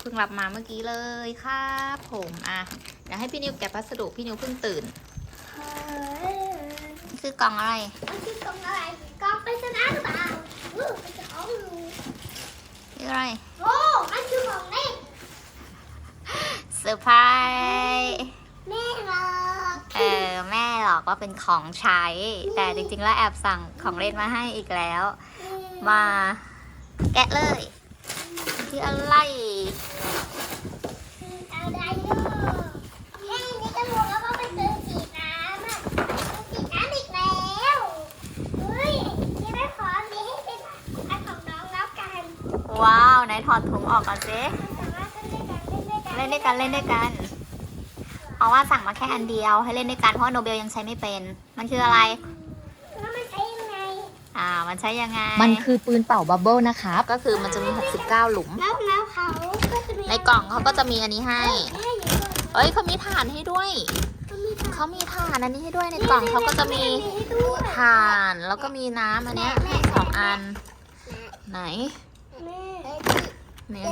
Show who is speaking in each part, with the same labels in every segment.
Speaker 1: เพิ่งรับมาเมื่อกี้เลยครับผมอะเดี๋ยวให้พี่นิวแกะพัสดุพี่นิวเพิ่งตื่น
Speaker 2: เฮ้ย
Speaker 1: นี่คือกล่องอะไร
Speaker 2: มันคือกล่องอะไรกล่องปริศนาหรือเปล่าอู้มันจะของอยู่
Speaker 1: นี่อะไร
Speaker 2: โอ้มันคือของเล่น
Speaker 1: เซอร์ไพรส์
Speaker 2: แม่หรอก
Speaker 1: เออแม่หรอกว่าเป็นของใช้ แต่จริงๆแล้วแอบสั่งของเล่นมาให้อีกแล้ว มาแกะเลยที่อะไร
Speaker 2: เอาได้เนอะแม่นี่ก็รู้แล้วว่าไปซื้อสีน้ำอะสีน้ำอีกแล้วเฮ้ยนี่ไม่ขอมีให้เป็นอันของน้องแล้วกัน
Speaker 1: ว้าวไหนถอดถุงออกก่อนสิ
Speaker 2: สามารถเล่นด้วยกันเล่นด้วยกัน
Speaker 1: เล่นด้วยกันเล่นด้วยกัน เพราะว่าสั่งมาแค่อันเดียวให้เล่นด้วยกันเพราะโนเบลยังใช้ไม่เป็น มันคืออะไร
Speaker 2: แล้วมันใช้ยังไง
Speaker 1: อ่ามันใช้ยังไง
Speaker 3: มันคือปืนเป่าบับเบิลนะครับ
Speaker 1: ก็คือมันจะมี 69 หลุม
Speaker 2: แล้วแล้วเขาก็จะมี
Speaker 1: ในกล่องเขาก็จะมีอันนี้ให้
Speaker 2: ให้อยู่ด้วย
Speaker 1: เอ้ยเขามีถ่านให้ด้วย
Speaker 2: ก็มีถ่าน
Speaker 1: เขามีถ่านอันนี้ให้ด้วยในกล่องเขาก็จะมี
Speaker 2: ให้ด้วย
Speaker 1: ถ่านแล้วก็มีน้ำอันเนี้ยให้สองอัน ไหน
Speaker 2: แม่
Speaker 1: ไห นี้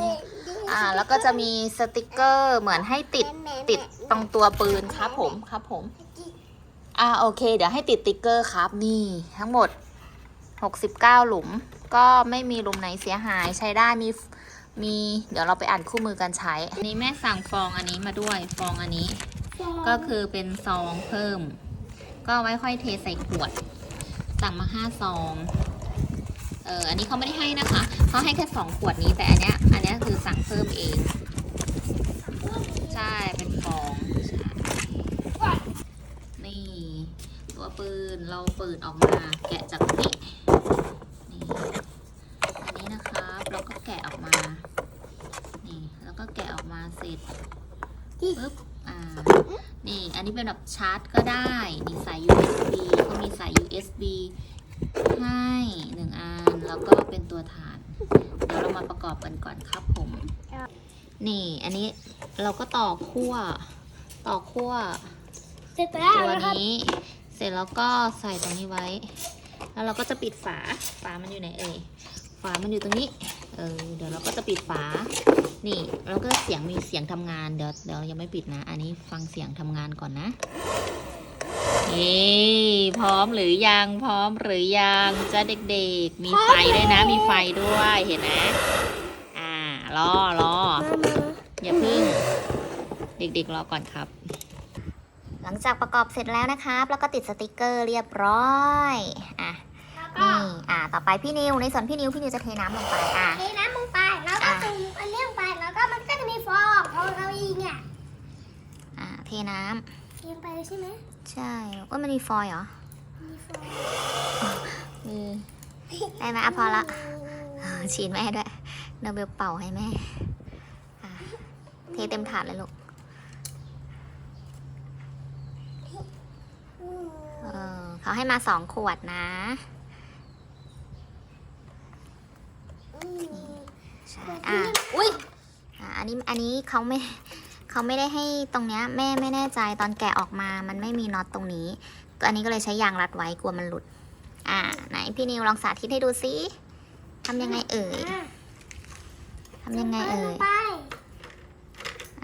Speaker 1: อ่าแล้วก็จะมีสติกเกอร์เหมือนให้ติดติดตรงตัวปืนครับผมครับผม อ่าโอเค เดี๋ยวให้ติดติ๊กเกอร์ครับนี่ทั้งหมด 69 หลุม ก็ไม่มีหลุมไหนเสียหายใช้ได้มีมีเดี๋ยวเราไปอ่านคู่มือการใช้ อันนี้แม่สั่งฟองอันนี้มาด้วยฟองอันนี้ ก็คือเป็นซองเพิ่ม ก็ไว้ค่อยเทใส่ขวด สั่งมาห้าซองเอออันนี้เขาไม่ได้ให้นะคะเขาให้แค่สองขวดนี้แต่อันเนี้ย สั่งเพิ่มเอง ใช่เป็นฟองใช่นี่ ตัวปืนเราเปิดออกมาแกะจากนี่นี่อันนี้นะครับเราก็แกะออกมานี่แล้วก็แกะออกมาเสร็จปึ๊บอ่านี่อันนี้เป็นแบบชาร์จก็ได้นี่สาย USB ก็มีสาย USB ให้ แล้วก็เป็นตัวฐาน เดี๋ยวเรามาประกอบกันก่อนครับผม นี่อันนี้เราก็ต่อขั้วต่อขั้ว
Speaker 2: เสร็จแล้ว
Speaker 1: ตัว
Speaker 2: นะครับ
Speaker 1: นี้ เสร็จแล้วก็ใส่ตรงนี้ไว้ แล้วเราก็จะปิดฝา ฝามันอยู่ไหนเอ่ย ฝามันอยู่ตรงนี้ เออ เดี๋ยวเราก็จะปิดฝา นี่แล้วก็เสียงมีเสียงทำงาน เดี๋ยวเดี๋ยวยังไม่ปิดนะ อันนี้ฟังเสียงทำงานก่อนนะ เอ้พร้อมหรือยังพร้อมหรือยังจ้าเด็กๆ มีไฟด้วยนะ มีไฟด้วยเห็นไหมอ่ารอรออย่าพึ่ง เด็กๆรอก่อนครับ หลังจากประกอบเสร็จแล้วนะครับ แล้วก็ติดสติกเกอร์เรียบร้อยอะ
Speaker 2: แล้วก็
Speaker 1: นี่อะต่อไปพี่นิวในส่วนพี่นิวพี่นิวจะเทน้ำลงไปอะ
Speaker 2: เทน้ำลงไปแล้วก็จุ่มอันนี้ลงไปแล้วก็มันก็จะมีฟองพอเรายิงอะ
Speaker 1: อะเทน้ำ
Speaker 2: เทลงไปเลยใช่ไหม
Speaker 1: ใช่ว่ามันมีฟอยล์เหรอ
Speaker 2: มีฟอง
Speaker 1: มีได้ไหมอะพอละฉีดแม่ด้วยโนเบลเป่าให้แม่อะเทเต็มถาดเลยลูก
Speaker 2: อืม
Speaker 1: เออเขาให้มาสองขวดนะ
Speaker 2: อืม
Speaker 1: ใช่ อะ อุ้ยอะอันนี้ อันนี้เขาไม่ เขาไม่ได้ให้ตรงเนี้ยแม่ไม่แน่ใจตอนแกะออกมา มันไม่มีน็อตตรงนี้ก็อันนี้ก็เลยใช้ยางรัดไว้กลัวมันหลุด อ่า ไหนพี่นิวลองสาธิตให้ดูสิทำยังไงเอ่ย
Speaker 2: อะ
Speaker 1: ทำยังไงเอ่
Speaker 2: ล
Speaker 1: ย
Speaker 2: งไป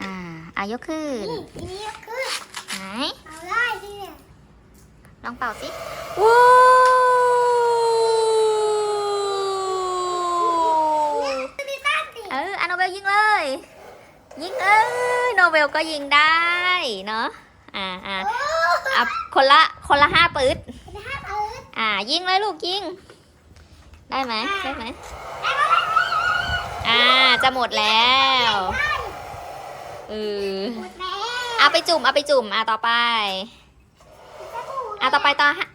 Speaker 1: อ่าอายกขึ้น
Speaker 2: นี่ทีนี้ก็คือ
Speaker 1: ไหน
Speaker 2: เอาได้ดิเนี่ย
Speaker 1: ลองเป่าสิว้าว
Speaker 2: มีตั้งดิ
Speaker 1: เอออะโนเบลยิงเลย ยิงเออโน เบลก็ยิงได้เนาะอ่าอ่า
Speaker 2: โอ้
Speaker 1: อะคนละคนละห้าปืด
Speaker 2: เป็นห้าปืน
Speaker 1: อ่ายิงเลยลูกยิง ได้ไหมได้ไหม
Speaker 2: ได้มาแล้ว
Speaker 1: อ่าจะหมดแล้วเออ
Speaker 2: หมดแล้ว
Speaker 1: เอาไปจุ่มเอาไปจุ่มอะต่อไปอะต่อไปต่อฮะ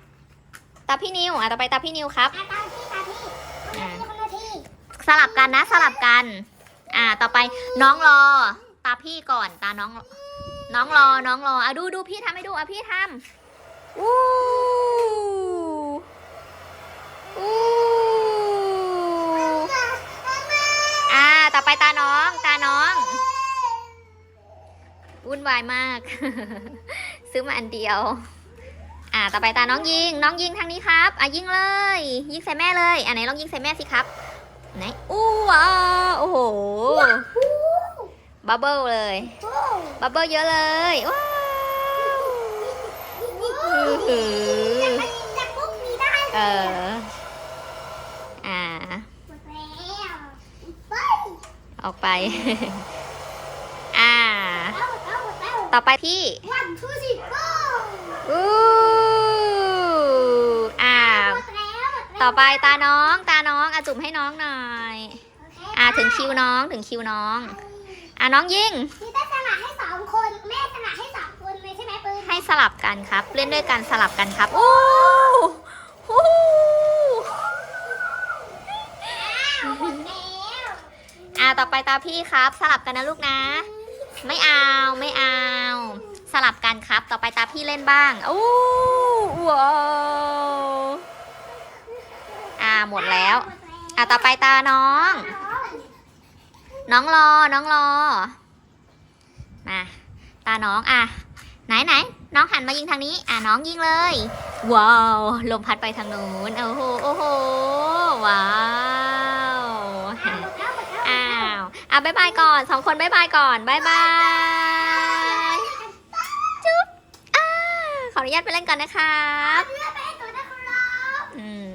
Speaker 1: ตาพี่นิวอะต่อไปตาพี่นิวครับ
Speaker 2: อะตามที่ตามที่คนละทีคนละที
Speaker 1: สลับกันนะสลับกัน อ่าต่อไปน้องรอตาพี่ก่อนตาน้อง น้องรอน้องรออะดูดูพี่ทำให้ดูอะพี่ทำอู้อู้อ่าต่อไปตาน้องตาน้องวุ่นวายมาก ซื้อมาอันเดียว อ่าต่อไปตาน้องยิง น้องยิงทางนี้ครับอะยิงเลย ยิงใส่แม่เลยอะไหนลองยิงใส่แม่สิครับไหนอู้ว้าโอ้โห บับเบิ้ลเลย
Speaker 2: โอ้
Speaker 1: บับเบิ้ลเยอะเลย ว้าว
Speaker 2: โหจะไปจะปุ๊บนี้ได้
Speaker 1: เออ อ่า
Speaker 2: หมดแล้วไป
Speaker 1: ออกไป อ่า
Speaker 2: เอาเอาเอา
Speaker 1: ต่อไปที่
Speaker 2: วันทูสิโก้
Speaker 1: อู้อ่า
Speaker 2: หมดแล้วหมดแล้ว
Speaker 1: ต่อไปตาน้อง ตาน้องอาจุ่มให้น้องหน่อย
Speaker 2: โเค
Speaker 1: อ่า ถึงคิวน้อง ถึงคิวน้อง อ่าน้องยิง
Speaker 2: นี่ได้สละให้สองคน แม่สละให้สองคนเลยใช่ไหมปืน
Speaker 1: ให้สลับกันครับ เล่นด้วยกันสลับกันครับอู้หู
Speaker 2: อ้าวหมดแล้ว
Speaker 1: อ่าต่อไปตาพี่ครับ สลับกันนะลูกนะ ไม่เอาไม่เอา สลับกันครับ ต่อไปตาพี่เล่นบ้างอู้ว้าวอ่าหมดแล้ว อ่าต่อไปตาน้อง น้อง รอ น้องรอ มา ตาน้องอะ ไหนไหน น้องหันมายิงทางนี้ อะน้องยิงเลย ว้าว ลมพัดไปทางนู้น โอ้โห โอ้โห ว้าว อ้าว อะบายบายก่อน สองคนบายบายก่อนบายบาย จุ๊บ อ่า ขออนุญาตไปเล่นก่อนนะครับ
Speaker 2: เลือกไปให้ตัวนะครับ
Speaker 1: อืม